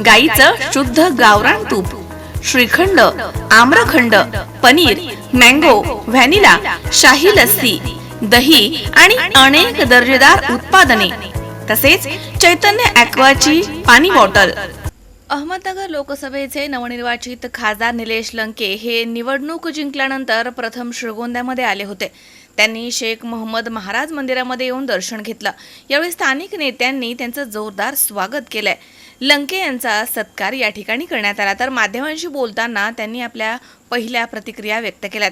गाईचं शुद्ध गावरान तूप श्रीखंड आम्रखंड पनीर मँगो व्हॅनिला शाही लस्सी दही आणि अनेक दर्जेदार उत्पादने. तसेच चैतन्य ॲक्वाची पाणी बॉटल. अहमदनगर लोकसभेचे नवनिर्वाचित खासदार निलेश लंके हे निवडणूक जिंकल्यानंतर प्रथम श्रीगोंद्यामध्ये आले होते. त्यांनी शेख मोहम्मद महाराज मंदिरामध्ये येऊन दर्शन घेतलं. यावेळी स्थानिक नेत्यांनी त्यांचं जोरदार स्वागत केलंय. लंके यांचा सत्कार या ठिकाणी करण्यात आला. तर माध्यमांशी बोलताना त्यांनी आपल्या पहिल्या प्रतिक्रिया व्यक्त केल्यात.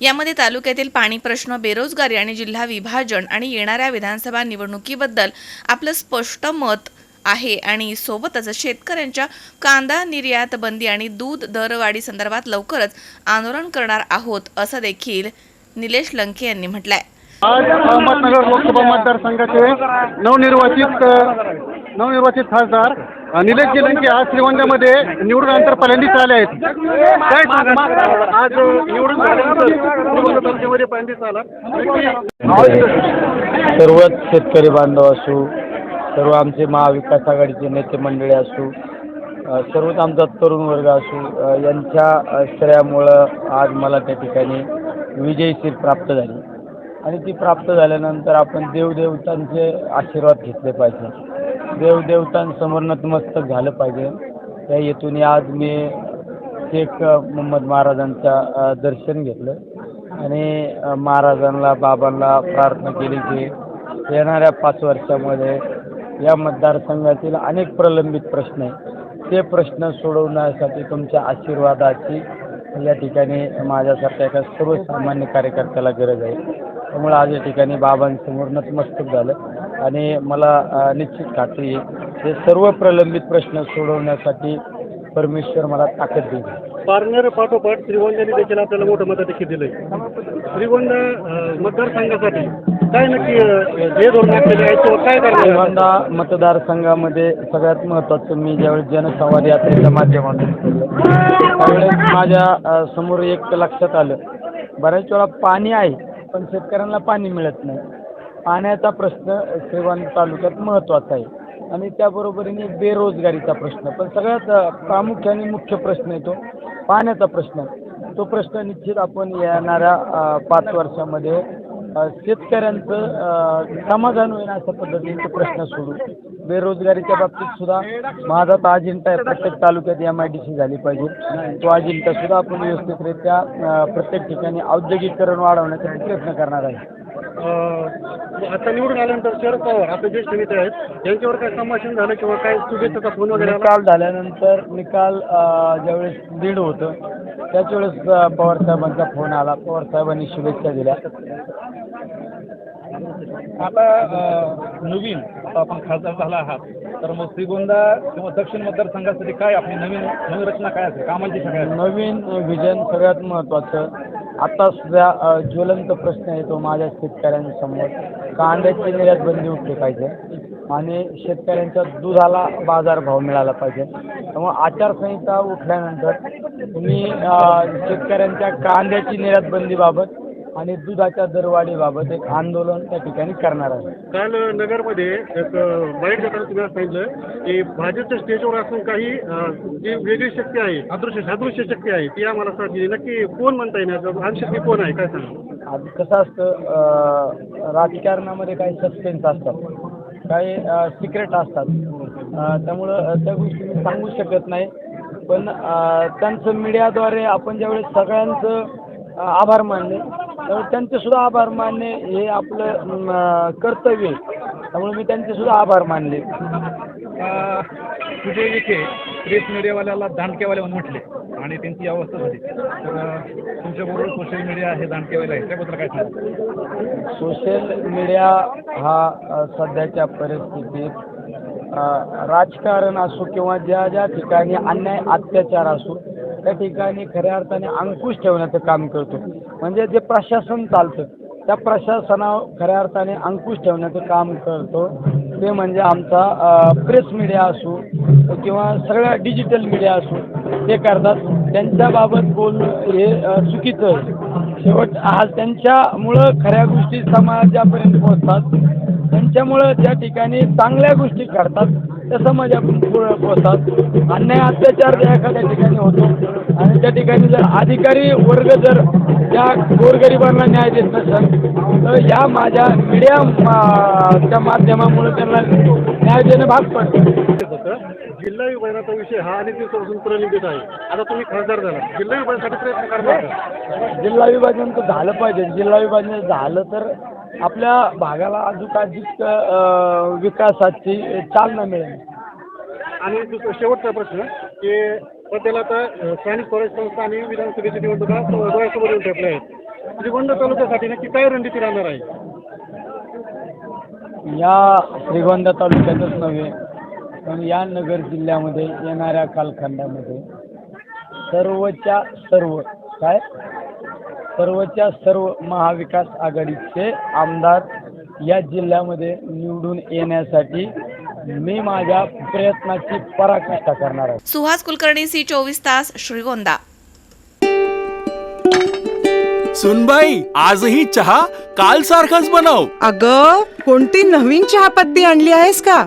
यामध्ये तालुक्यातील पाणी प्रश्न बेरोजगारी आणि जिल्हा विभाजन आणि येणाऱ्या विधानसभा निवडणुकीबद्दल आपलं स्पष्ट मत आहे आणि सोबतच शेतकऱ्यांच्या कांदा निर्यात बंदी आणि दूध दरवाढी संदर्भात लवकरच आंदोलन करणार आहोत असं देखील निलेश लंके यांनी म्हटलंय. आज अहमदनगर लोकसभा मतदारसंघाचे नवनिर्वाचित नवनिर्वाचित खासदार निलेश लंके आज श्रीगोंद्यामध्ये निवडून आल्यानंतर पहिल्यांदाच आले आहेत. काय आज निवडून पहिल्यांदाच आला. सर्वच शेतकरी बांधव असू सर्व आमचे महाविकास आघाडीचे नेते मंडळी असू सर्वच आमचा तरुण वर्ग असू यांच्या श्रेयामुळं आज मला त्या ठिकाणी विजयी प्राप्त झाली. आणि ती प्राप्त झाल्यानंतर आपण देवदेवतांचे आशीर्वाद घेतले पाहिजे. देवदेवतांसमोर नतमस्तक झालं पाहिजे. त्या हेतून आज मी शेख मोहम्मद महाराजांचं दर्शन घेतलं. आणि महाराजांना बाबांना प्रार्थना केली की येणाऱ्या पाच वर्षामध्ये या मतदारसंघातील अनेक प्रलंबित प्रश्न आहेत. ते प्रश्न सोडवण्यासाठी तुमच्या आशीर्वादाची या ठिकाणी माझ्यासारख्या एका सर्वसामान्य कार्यकर्त्याला गरज आहे. त्यामुळे आज या ठिकाणी बाबांसमोर नतमस्तक झालं. आणि मला निश्चित खात्री आहे हे सर्व प्रलंबित प्रश्न सोडवण्यासाठी परमेश्वर मला ताकद देईल. पारनेर पाठोपाठ श्रीगोंद्याने देखील आपल्याला मोठं मताधिक्य दिलंय श्रीगोंदा अ, मतदारसंघासाठी काय नक्की जे धोरण आखलेले आहे काय करणार श्रीगोंदा मतदारसंघामध्ये सगळ्यात महत्त्वाचं मी ज्यावेळेस जनसंवाद यात्रेच्या माध्यमातून केलं त्यावेळेस माझ्या अ, समोर एक लक्षात आलं. बऱ्याच वेळा पाणी आहे पण शेतकऱ्यांना पाणी मिळत नाही. पाण्याचा प्रश्न श्रीगोंदा तालुक्यात महत्त्वाचा आहे. आणि त्याबरोबरीने बेरोजगारीचा प्रश्न. पण सगळ्यात प्रामुख्याने मुख्य प्रश्न येतो पाण्याचा प्रश्न. तो प्रश्न निश्चित आपण येणाऱ्या पाच वर्षामध्ये शेतकऱ्यांचं समाधान होईल अशा पद्धतीने प्रश्न सोडू. बेरोजगारीच्या बाबतीत सुद्धा माझा तर अजिंठा आहे. प्रत्येक तालुक्यात एम आय डी सी झाली पाहिजे. तो अजिंठा सुद्धा आपण व्यवस्थितरित्या प्रत्येक ठिकाणी औद्योगिकरण वाढवण्यासाठी प्रयत्न करणार आहे. आता निवडून आल्यानंतर शरद पवार आपले ज्येष्ठ नेते आहेत यांच्यावर काय संभाषण झालं किंवा काय शुभेच्छाचा फोन वगैरे आला? निकाल झाल्यानंतर निकाल अ, ज्यावेळेस दीड होतं त्याच वेळेस अ, पवार साहेबांचा फोन आला. पवार साहेबांनी शुभेच्छा दिल्या. आता अ, नवीन आता आपण खासदार झाला आहात. तर मग श्रीगोंदा किंवा दक्षिण मतदारसंघासाठी काय आपली नवीन नवीन रचना काय असेल? कामांची असेल? नवीन विजन सगळ्यात महत्त्वाचं आता सुद्धा ज्वलंत प्रश्न येतो माझ्या शेतकऱ्यांसमोर. कांद्याची निर्यात बंदी उठली पाहिजे आणि शेतकऱ्यांच्या दुधाला बाजारभाव मिळाला पाहिजे. त्यामुळे आचारसंहिता उठल्यानंतर तुम्ही शेतकऱ्यांच्या कांद्याची निर्यात बंदीबाबत आणि दुधाच्या दरवाढीबाबत एक आंदोलन त्या ठिकाणी करणार आहे. काल नगरमध्ये एक बाईट देताना तुम्ही सांगितलं की भाजपच्या स्टेजवर असून काही अं, जी वेगळी शक्ती आहे अदृश्य अदृश्य शक्ती आहे ती आम्हाला साथ दिली. नक्की कोण म्हणता येणार आणि शक्ती कोण आहे? काय सांगा आज कसं असतं अ, राजकारणामध्ये काही सस्पेन्स असतात. काही सिक्रेट असतात. अ, त्यामुळं अ, त्या गोष्टी मी सांगू शकत नाही. पण अ, त्यांचं मीडियाद्वारे आपण ज्यावेळेस सगळ्यांचं अ, आभार मानले त्यांचे सुद्धा आभार मानणे हे आपलं कर्तव्य आहे. त्यामुळे मी त्यांचे सुद्धा आभार मानले. तुझे विखे प्रेस मीडियावाल्याला दांडकेवाले म्हणून म्हटले आणि त्यांची अवस्था झाली. तर तुमच्याबरोबर सोशल मीडिया हे दांडकेवाले आहे त्याबद्दल काय सांगा सोशल मीडिया हा सध्याच्या परिस्थितीत राजकारण असो किंवा ज्या ज्या ठिकाणी अन्याय अत्याचार असो त्या ठिकाणी खऱ्या अर्थाने अंकुश ठेवण्याचं काम करतो. म्हणजे जे प्रशासन चालतं त्या प्रशासनावर खऱ्या अर्थाने अंकुश ठेवण्याचं काम करतो. ते म्हणजे आमचा प्रेस मीडिया असू किंवा सगळ्या डिजिटल मीडिया असू ते करतात. त्यांच्याबाबत बोलणं हे चुकीचं शेवट आज त्यांच्यामुळं खऱ्या गोष्टी समाजापर्यंत पोहोचतात. त्यांच्यामुळं त्या ठिकाणी चांगल्या गोष्टी घडतात त्या समाजापर्यंत पुढं पोहोचतात. अन्याय अत्याचार जर एखाद्या ठिकाणी होतो आणि त्या ठिकाणी जर अधिकारी वर्ग जर त्या गोरगरिबांना न्याय देत नसेल तर या माझ्या मीडिया च्या माध्यमामुळे त्यांना न्याय देणं भाग पडतं. जिल्हा विभाजनाचा विषय हा अनेक दिवसापासून प्रलंबित आहे. आता तुम्ही खासदार झाला. जिल्हा विभाजनासाठी प्रयत्न करणार का? जिल्हा विभाजन तर झालं पाहिजे. जिल्हा विभाजन झालं तर आपल्या भागाला अजून अधिक अ, विकासाची चालना मिळेल. आणि दुसरा शेवटचा प्रश्न की सध्याला आता अ, स्थानिक स्वराज्य संस्था आणि विधानसभेची निवडणुका डोळ्यासमोर येऊन ठेपल्या आहेत. श्रीगोंदा तालुक्यासाठी नक्की काय रणनीती राहणार आहे? या श्रीगोंदा तालुक्यातच नव्हे पण या नगर जिल्ह्यामध्ये येणाऱ्या कालखंडामध्ये सर्वच्या सर्व काय? सर्वच्या सर्व महाविकास आघाडीचे आमदार या जिल्ह्यामध्ये निवडून येण्यासाठी मी माझ्या प्रयत्नाची पराकाष्ठा करणार आहे. सुहास कुलकर्णी सी चोवीस तास श्रीगोंदा. सुनबाई आजही चहा काल सारखाच बनव. अग कोणती नवीन चहापत्ती आणली आहेस का?